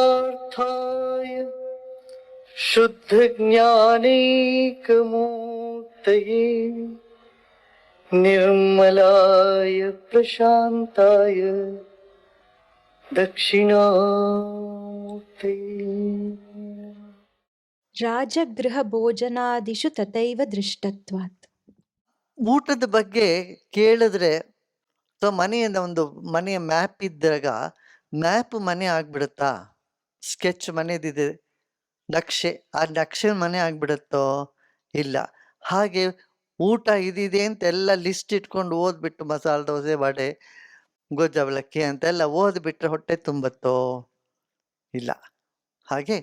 प्रणवार्थाय शुद्धज्ञानैकमूर्तये निर्मलाय प्रशान्ताय दक्षिणामूर्तये ರಾಜಗೃಹ ಭೋಜನಾದಿಷು ತಥೈವ ದೃಷ್ಟತ್ವಾತ್ ಊಟದ ಬಗ್ಗೆ ಕೇಳಿದ್ರೆ ಸೊ ಮನೆಯಿಂದ ಒಂದು ಮನೆಯ ಮ್ಯಾಪ್ ಇದ್ದಾಗ ಮ್ಯಾಪ್ ಮನೆ ಆಗ್ಬಿಡುತ್ತಾ? ಸ್ಕೆಚ್ ಮನೆದಿದೆ. ನಕ್ಷೆ, ಆ ನಕ್ಷೆ ಮನೆ ಆಗ್ಬಿಡುತ್ತೋ? ಇಲ್ಲ. ಹಾಗೆ ಊಟ ಇದಿದೆ ಅಂತ ಎಲ್ಲ ಲಿಸ್ಟ್ ಇಟ್ಕೊಂಡು ಓದ್ಬಿಟ್ಟು ಮಸಾಲೆ ದೋಸೆ, ವಡೆ ಗೊಜ್ಜವಲಕ್ಕಿ ಅಂತೆಲ್ಲ ಓದ್ಬಿಟ್ರೆ ಹೊಟ್ಟೆ ತುಂಬತ್ತೋ? ಇಲ್ಲ. ಹಾಗೆ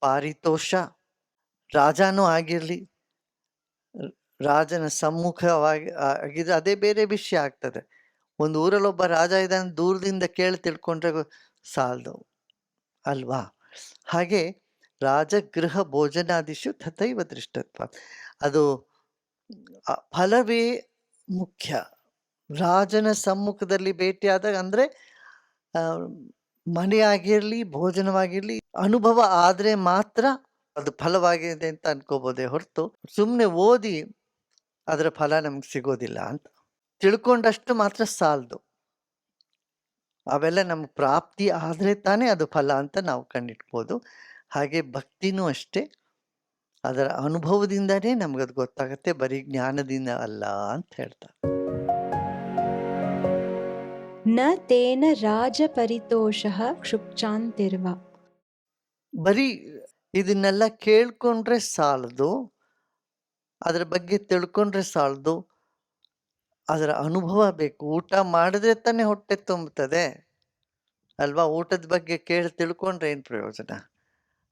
ಪಾರಿತೋಷ. ರಾಜನೂ ಆಗಿರಲಿ. ರಾಜನ ಸಮ್ಮುಖವಾಗಿ ಆಗಿದ್ರೆ ಅದೇ ಬೇರೆ ವಿಷಯ ಆಗ್ತದೆ. ಒಂದು ಊರಲ್ಲಿ ಒಬ್ಬ ರಾಜ ಇದ್ದಾನೆ, ದೂರದಿಂದ ಕೇಳಿ ತಿಳ್ಕೊಂಡ್ರೆ ಸಾಲದು. ಅಲ್ವಾ? ಹಾಗೆ ರಾಜಗೃಹ ಭೋಜನಾದಿಶು ತಥೈವ ದೃಷ್ಟತ್ವ. ಅದು ಫಲವೇ ಮುಖ್ಯ. ರಾಜನ ಸಮ್ಮುಖದಲ್ಲಿ ಭೇಟಿಯಾದಾಗ ಅಂದ್ರೆ ಮನೆಯಾಗಿರಲಿ, ಭೋಜನವಾಗಿರ್ಲಿ, ಅನುಭವ ಆದ್ರೆ ಮಾತ್ರ ಅದು ಫಲವಾಗಿದೆ ಅಂತ ಅನ್ಕೋಬೋದೇ ಹೊರತು ಸುಮ್ಮನೆ ಓದಿ, ಅದರ ಫಲ ನಮ್ಗೆ ಸಿಗೋದಿಲ್ಲ ಅಂತ. ತಿಳ್ಕೊಂಡಷ್ಟು ಮಾತ್ರ ಸಾಲದು. ಅವೆಲ್ಲ ನಮ್ಮ ಪ್ರಾಪ್ತಿ ಆದ್ರೆ ತಾನೇ ಅದು ಫಲ ಅಂತ ನಾವು ಕಂಡಿಟ್ಬೋದು. ಹಾಗೆ ಭಕ್ತಿನೂ ಅಷ್ಟೇ. ಅದರ ಅನುಭವದಿಂದನೇ ನಮಗದು ಗೊತ್ತಾಗತ್ತೆ ಬರೀ ಜ್ಞಾನದಿಂದ ಅಲ್ಲ ಅಂತ ಹೇಳ್ತಾರೆ. ನ ತೇನ ರಾಜ ಪರಿತೋಷ ಕ್ಷುಪ್ಚಾಂತಿರುವ. ಬರೀ ಇದನ್ನೆಲ್ಲ ಕೇಳ್ಕೊಂಡ್ರೆ ಸಾಲದು ಅದ್ರ ಬಗ್ಗೆ ತಿಳ್ಕೊಂಡ್ರೆ ಸಾಲದು ಅದರ ಅನುಭವ ಬೇಕು. ಊಟ ಮಾಡಿದ್ರೆ ತಾನೇ ಹೊಟ್ಟೆ ತುಂಬುತ್ತದೆ. ಅಲ್ವಾ? ಊಟದ ಬಗ್ಗೆ ಕೇಳಿ ತಿಳ್ಕೊಂಡ್ರೆ ಏನ್ ಪ್ರಯೋಜನ?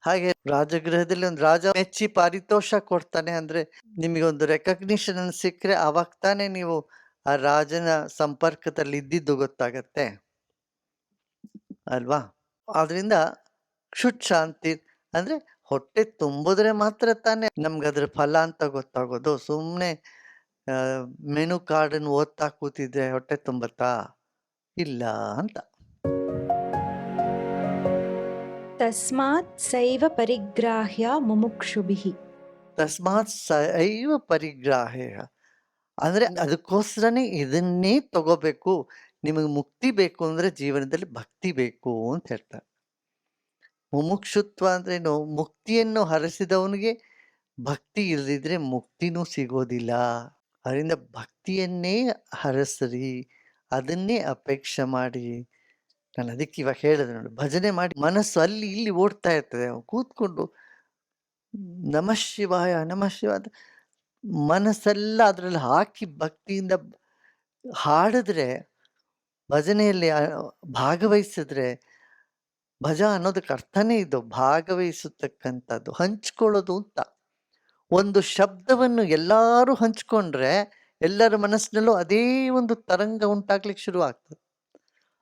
ಹಾಗೆ ರಾಜಗೃಹದಲ್ಲಿ ಒಂದು ರಾಜ ಮೆಚ್ಚಿ ಪಾರಿತೋಷ ಕೊಡ್ತಾನೆ ಅಂದ್ರೆ ನಿಮಗೆ ಒಂದು ರೆಕಗ್ನಿಷನ್ ಸಿಕ್ಕರೆ ಅವಾಗ ತಾನೇ ನೀವು ಆ ರಾಜನ ಸಂಪರ್ಕದಲ್ಲಿ ಇದ್ದಿದ್ದು ಗೊತ್ತಾಗತ್ತೆ. ಅಲ್ವಾ? ಆದ್ರಿಂದ ಕ್ಷುಟ್ ಶಾಂತಿ ಅಂದ್ರೆ ಹೊಟ್ಟೆ ತುಂಬಿದ್ರೆ ಮಾತ್ರ ತಾನೇ ನಮ್ಗೆ ಅದ್ರ ಫಲ ಅಂತ ಗೊತ್ತಾಗೋದು. ಸುಮ್ಮನೆ ಮೆನು ಕಾರ್ಡನ್ನು ಓದ್ತಾ ಕೂತಿದ್ರೆ ಹೊಟ್ಟೆ ತುಂಬತ್ತಾ? ಇಲ್ಲ ಅಂತ. ತಸ್ಮಾತ್ ಸೈವ ಪರಿಗ್ರಾಹ್ಯ ಮುಮುಕ್ಷುಭಿ. ತಸ್ಮಾತ್ ಸೈವ ಪರಿಗ್ರಾಹ್ಯ. ಅಂದ್ರೆ ಅದಕ್ಕೋಸ್ಕರನೇ ಇದನ್ನೇ ತಗೋಬೇಕು. ನಿಮಗೆ ಮುಕ್ತಿ ಬೇಕು ಅಂದ್ರೆ ಜೀವನದಲ್ಲಿ ಭಕ್ತಿ ಬೇಕು ಅಂತ ಹೇಳ್ತಾರೆ. ಮುಮುಕ್ಷುತ್ವ ಅಂದ್ರೇನು ಮುಕ್ತಿಯನ್ನು ಹರಸಿದವನಿಗೆ ಭಕ್ತಿ ಇಲ್ಲದಿದ್ರೆ ಮುಕ್ತಿನೂ ಸಿಗೋದಿಲ್ಲ. ಅದರಿಂದ ಭಕ್ತಿಯನ್ನೇ ಹರಸರಿ, ಅದನ್ನೇ ಅಪೇಕ್ಷೆ ಮಾಡಿ. ನಾನು ಅದಕ್ಕೆ ಇವಾಗ ಹೇಳಿದೆ ನೋಡಿ, ಭಜನೆ ಮಾಡಿ ಮನಸ್ಸು ಅಲ್ಲಿ ಇಲ್ಲಿ ಓಡ್ತಾ ಇರ್ತದೆ. ಕೂತ್ಕೊಂಡು, ನಮಃ ಶಿವಾಯ, ನಮಃ ಶಿವ ಅಂತ ಮನಸ್ಸೆಲ್ಲ ಅದರಲ್ಲಿ ಹಾಕಿ ಭಕ್ತಿಯಿಂದ ಹಾಡಿದ್ರೆ, ಭಜನೆಯಲ್ಲಿ ಭಾಗವಹಿಸಿದ್ರೆ, ಭಜ ಅನ್ನೋದಕ್ಕೆ ಅರ್ಥನೇ ಇದು, ಭಾಗವಹಿಸತಕ್ಕಂಥದ್ದು, ಹಂಚ್ಕೊಳ್ಳೋದು ಅಂತ. ಒಂದು ಶಬ್ದವನ್ನು ಎಲ್ಲರೂ ಹಂಚ್ಕೊಂಡ್ರೆ ಎಲ್ಲರ ಮನಸ್ಸಿನಲ್ಲೂ ಅದೇ ಒಂದು ತರಂಗ ಉಂಟಾಗ್ಲಿಕ್ಕೆ ಶುರು ಆಗ್ತದೆ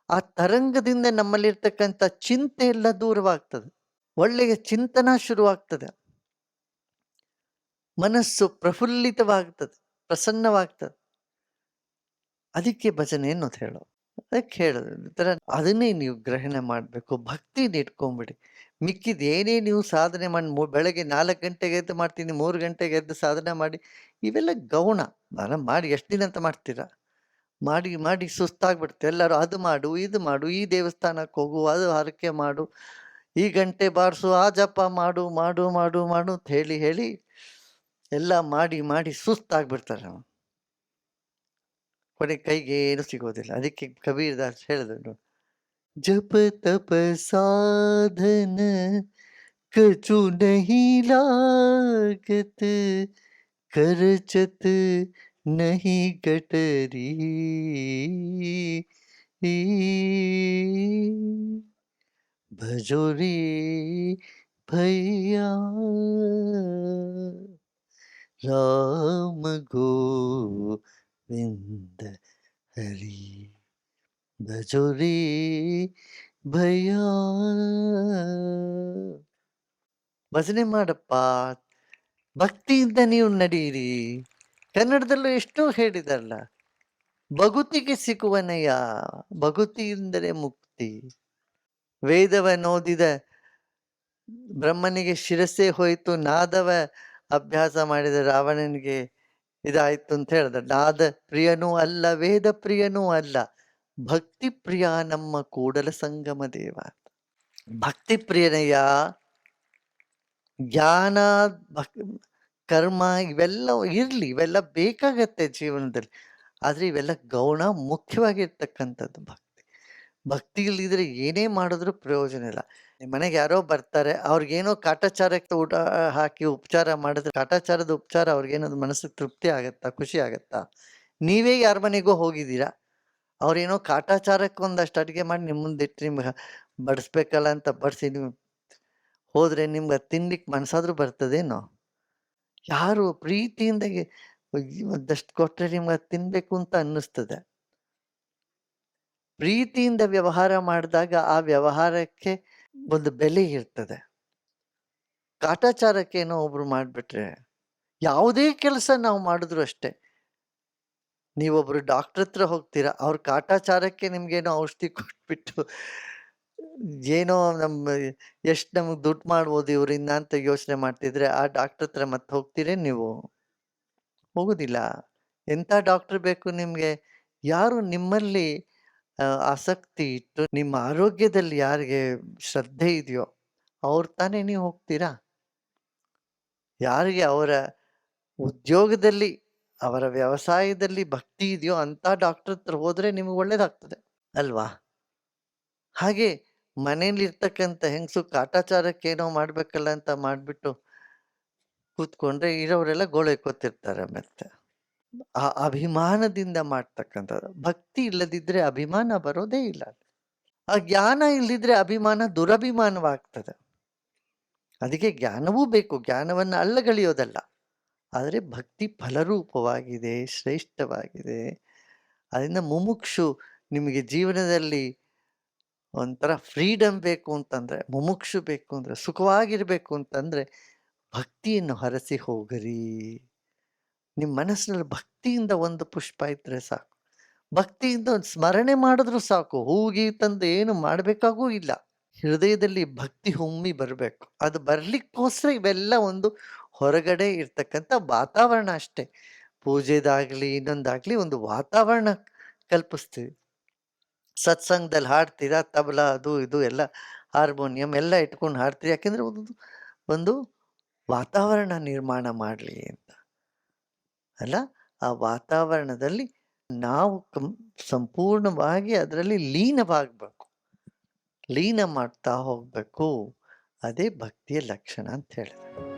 ಆ ತರಂಗದಿಂದ ನಮ್ಮಲ್ಲಿರ್ತಕ್ಕಂಥ ಚಿಂತೆ ಎಲ್ಲ ದೂರವಾಗ್ತದೆ. ಒಳ್ಳೆಯ ಚಿಂತನ ಶುರುವಾಗ್ತದೆ. ಮನಸ್ಸು ಪ್ರಫುಲ್ಲಿತವಾಗ್ತದೆ, ಪ್ರಸನ್ನವಾಗ್ತದೆ. ಅದಕ್ಕೆ ಭಜನೆ ಅನ್ನೋದು ಹೇಳೋ ಅದಕ್ಕೆ ಹೇಳಿದ್ರೆ ಅದನ್ನೇ ನೀವು ಗ್ರಹಣ ಮಾಡಬೇಕು ಭಕ್ತಿ ಇಟ್ಕೊಂಬಿಡಿ. ಮಿಕ್ಕಿದ ಏನೇ ನೀವು ಸಾಧನೆ ಮಾಡಿ ಬೆಳಗ್ಗೆ ನಾಲ್ಕು ಗಂಟೆಗೆ ಎದ್ದು ಮಾಡ್ತೀನಿ, ಮೂರು ಗಂಟೆಗೆ ಎದ್ದು ಸಾಧನೆ ಮಾಡಿ, ಇವೆಲ್ಲ ಗೌಣ. ನಾನು ಮಾಡಿ, ಎಷ್ಟು ದಿನ ಅಂತ ಮಾಡ್ತೀರಾ? ಮಾಡಿ ಮಾಡಿ ಸುಸ್ತಾಗ್ಬಿಡ್ತೀವಿ ಎಲ್ಲರೂ ಅದು ಮಾಡು, ಇದು ಮಾಡು, ಈ ದೇವಸ್ಥಾನಕ್ಕೆ ಹೋಗು, ಅದು ಹರಕೆ ಮಾಡು, ಈ ಗಂಟೆ ಬಾರಿಸು, ಆ ಜಪ ಮಾಡು ಮಾಡು ಮಾಡು ಮಾಡು ಅಂತ ಹೇಳಿ ಹೇಳಿ, ಎಲ್ಲ ಮಾಡಿ ಮಾಡಿ ಸುಸ್ತಾಗ್ಬಿಡ್ತಾರೆ ಕೊನೆ ಕೈಗೆ ಏನು ಸಿಗೋದಿಲ್ಲ ಅದಕ್ಕೆ ಕಬೀರ್ ದಾಸ್ ಹೇಳಿದ್ರು ಜಪ ತಪ ಸಾಧನ ಕಚು ನಹಿ लागत करचत नहीं गटरी भजोरी भैया राम வெந்த ஹரி பஜோரி ಭಯ್ಯಾ ಭಜನೆ ಮಾಡಪ್ಪ, ಭಕ್ತಿಯಿಂದ ನೀವು ನಡೀರಿ. ಕನ್ನಡದಲ್ಲೂ ಎಷ್ಟೋ ಹೇಳಿದಲ್ಲ ಭಗುತಿಗೆ ಸಿಕ್ಕುವನಯ್ಯ ಭಗುತಿಯಿಂದರೆ ಮುಕ್ತಿ. ಮುಕ್ತಿ ನೋದಿದ ಬ್ರಹ್ಮನಿಗೆ ಶಿರಸೆ ಹೋಯಿತು, ನಾದವ ಅಭ್ಯಾಸ ಮಾಡಿದ ರಾವಣನಿಗೆ ಇದಾಯ್ತು ಅಂತ ಹೇಳ್ದ. ನಾದ ಪ್ರಿಯನೂ ಅಲ್ಲ ವೇದ ಪ್ರಿಯನೂ ಅಲ್ಲ. ಭಕ್ತಿ ಪ್ರಿಯ ನಮ್ಮ ಕೂಡಲ ಸಂಗಮ ದೇವ. ಭಕ್ತಿ ಪ್ರಿಯನೆಯ ಜ್ಞಾನ, ಭಕ್, ಕರ್ಮ ಇವೆಲ್ಲ ಇರ್ಲಿ, ಇವೆಲ್ಲ ಬೇಕಾಗತ್ತೆ ಜೀವನದಲ್ಲಿ. ಆದ್ರೆ ಇವೆಲ್ಲ ಗೌಣ ಮುಖ್ಯವಾಗಿರ್ತಕ್ಕಂಥದ್ದು ಭಕ್ತಿ. ಭಕ್ತಿ ಇಲ್ದಿದ್ರೆ ಏನೇ ಮಾಡಿದ್ರೂ ಪ್ರಯೋಜನ ಇಲ್ಲ. ನಿಮ್ಮ ಮನೆಗೆ ಯಾರೋ ಬರ್ತಾರೆ, ಅವ್ರಿಗೇನೋ ಕಾಟಾಚಾರಕ್ಕೆ ಊಟ ಹಾಕಿ ಉಪಚಾರ ಮಾಡಿದ್ರೆ ಕಾಟಾಚಾರದ ಉಪಚಾರ ಅವ್ರಿಗೇನದು ಮನಸ್ಸಿಗೆ ತೃಪ್ತಿ ಆಗತ್ತಾ, ಖುಷಿ ಆಗತ್ತಾ? ನೀವೇ ಯಾರ ಮನೆಗೋ ಹೋಗಿದ್ದೀರಾ? ಅವ್ರೇನೋ ಕಾಟಾಚಾರಕ್ಕೆ ಒಂದಷ್ಟು ಅಡುಗೆ ಮಾಡಿ ನಿಮ್ಮ ಮುಂದೆ ಇಟ್ಟು ನಿಮ್ಗೆ ಬಡಿಸ್ಬೇಕಲ್ಲ ಅಂತ ಬಡಿಸಿ ನೀವು ಹೋದ್ರೆ ನಿಮ್ಗೆ ತಿನ್ಲಿಕ್ಕೆ ಮನಸ್ಸಾದ್ರೂ ಬರ್ತದೇನೋ? ಯಾರು ಪ್ರೀತಿಯಿಂದ ಒಂದಷ್ಟು ಕೊಟ್ಟರೆ ನಿಮ್ಗೆ ತಿನ್ಬೇಕು ಅಂತ ಅನ್ನಿಸ್ತದೆ. ಪ್ರೀತಿಯಿಂದ ವ್ಯವಹಾರ ಮಾಡಿದಾಗ ಆ ವ್ಯವಹಾರಕ್ಕೆ ಒಂದು ಬೆಲೆ ಇರ್ತದೆ. ಕಾಟಾಚಾರಕ್ಕೆ ಏನೋ ಒಬ್ರು ಮಾಡಿಬಿಟ್ರೆ ಯಾವುದೇ ಕೆಲಸ ನಾವು ಮಾಡಿದ್ರು ಅಷ್ಟೇ. ನೀವೊಬ್ರು ಡಾಕ್ಟರ್ ಹತ್ರ ಹೋಗ್ತೀರಾ, ಅವ್ರ ಕಾಟಾಚಾರಕ್ಕೆ ನಿಮ್ಗೇನೋ ಔಷಧಿ ಕೊಟ್ಬಿಟ್ಟು ಏನೋ ನಮ್ಮ ಎಷ್ಟು ನಮಗೆ ದುಡ್ಡು ಮಾಡ್ಬೋದು ಇವರಿಂದ ಅಂತ ಯೋಚನೆ ಮಾಡ್ತಿದ್ರೆ ಆ ಡಾಕ್ಟರ್ ಹತ್ರ ಮತ್ತೆ ಹೋಗ್ತೀರೇ ನೀವು? ಹೋಗೋದಿಲ್ಲ. ಎಂಥ ಡಾಕ್ಟರ್ ಬೇಕು ನಿಮಗೆ? ಯಾರು ನಿಮ್ಮಲ್ಲಿ ಆ, ಆಸಕ್ತಿ ಇಟ್ಟು ನಿಮ್ಮ ಆರೋಗ್ಯದಲ್ಲಿ ಯಾರಿಗೆ ಶ್ರದ್ಧೆ ಇದೆಯೋ ಅವ್ರು ತಾನೇ ನೀವು ಹೋಗ್ತೀರಾ? ಯಾರಿಗೆ ಅವರ ಉದ್ಯೋಗದಲ್ಲಿ ಅವರ ವ್ಯವಸಾಯದಲ್ಲಿ ಭಕ್ತಿ ಇದೆಯೋ ಅಂತ ಡಾಕ್ಟರ್ ಹತ್ರ ಹೋದ್ರೆ ನಿಮಗೆ ಒಳ್ಳೇದಾಗ್ತದೆ ಅಲ್ವಾ? ಹಾಗೆ ಮನೇಲಿ ಇರ್ತಕ್ಕಂಥ ಹೆಂಗಸು ಕಾಟಾಚಾರಕ್ಕೆ ಏನೋ ಮಾಡ್ಬೇಕಲ್ಲ ಅಂತ ಮಾಡ್ಬಿಟ್ಟು ಕೂತ್ಕೊಂಡ್ರೆ ಇರೋರೆಲ್ಲ ಗೋಳೆ ಕೊತ್ತಿರ್ತಾರೆ ಮತ್ತೆ. ಆ ಅಭಿಮಾನದಿಂದ ಮಾಡ್ತಕ್ಕಂಥದ್ದು. ಭಕ್ತಿ ಇಲ್ಲದಿದ್ರೆ ಅಭಿಮಾನ ಬರೋದೇ ಇಲ್ಲ. ಆ ಜ್ಞಾನ ಇಲ್ಲದಿದ್ರೆ ಅಭಿಮಾನ ದುರಭಿಮಾನವಾಗ್ತದೆ. ಅದಕ್ಕೆ ಜ್ಞಾನವೂ ಬೇಕು. ಜ್ಞಾನವನ್ನು ಅಲ್ಲಗಳೆಯೋದಲ್ಲ. ಆದರೆ ಭಕ್ತಿ ಫಲರೂಪವಾಗಿದೆ, ಶ್ರೇಷ್ಠವಾಗಿದೆ. ಅದರಿಂದ ಮುಮುಕ್ಷು ನಿಮಗೆ ಜೀವನದಲ್ಲಿ ಒಂಥರ ಫ್ರೀಡಮ್ ಬೇಕು ಅಂತಂದ್ರೆ, ಮುಮುಕ್ಷು ಬೇಕು ಅಂದರೆ, ಸುಖವಾಗಿರಬೇಕು ಅಂತಂದ್ರೆ ಭಕ್ತಿಯನ್ನು ಹರಸಿ ಹೋಗರಿ. ನಿಮ್ಮ ಮನಸ್ಸಿನಲ್ಲಿ ಭಕ್ತಿಯಿಂದ ಒಂದು ಪುಷ್ಪ ಇದ್ದರೆ ಸಾಕು. ಭಕ್ತಿಯಿಂದ ಒಂದು ಸ್ಮರಣೆ ಮಾಡಿದ್ರು ಸಾಕು. ಹೂಗಿ ತಂದು ಏನು ಮಾಡಬೇಕಾಗೂ ಇಲ್ಲ. ಹೃದಯದಲ್ಲಿ ಭಕ್ತಿ ಹುಮ್ಮಿ ಬರಬೇಕು. ಅದು ಬರಲಿಕ್ಕೋಸ್ಕರ ಇವೆಲ್ಲ ಒಂದು ಹೊರಗಡೆ ಇರ್ತಕ್ಕಂಥ ವಾತಾವರಣ ಅಷ್ಟೇ. ಪೂಜೆದಾಗಲಿ, ಇನ್ನೊಂದಾಗಲಿ ಒಂದು ವಾತಾವರಣ ಕಲ್ಪಿಸ್ತೀವಿ. ಸತ್ಸಂಗದಲ್ಲಿ ಹಾಡ್ತೀರಾ, ತಬಲ, ಅದು ಇದು ಎಲ್ಲ, ಹಾರ್ಮೋನಿಯಂ ಎಲ್ಲ ಇಟ್ಕೊಂಡು ಹಾಡ್ತೀರಿ? ಯಾಕೆಂದ್ರೆ ಒಂದು ಒಂದು ವಾತಾವರಣ ನಿರ್ಮಾಣ ಮಾಡಲಿ ಅಂತ. ಅಲ್ಲ? ಆ ವಾತಾವರಣದಲ್ಲಿ ನಾವು ಸಂಪೂರ್ಣವಾಗಿ ಅದರಲ್ಲಿ ಲೀನವಾಗಬೇಕು. ಲೀನ ಮಾಡ್ತಾ ಹೋಗ್ಬೇಕು. ಅದೇ ಭಕ್ತಿಯ ಲಕ್ಷಣ ಅಂತ ಹೇಳಿದೆ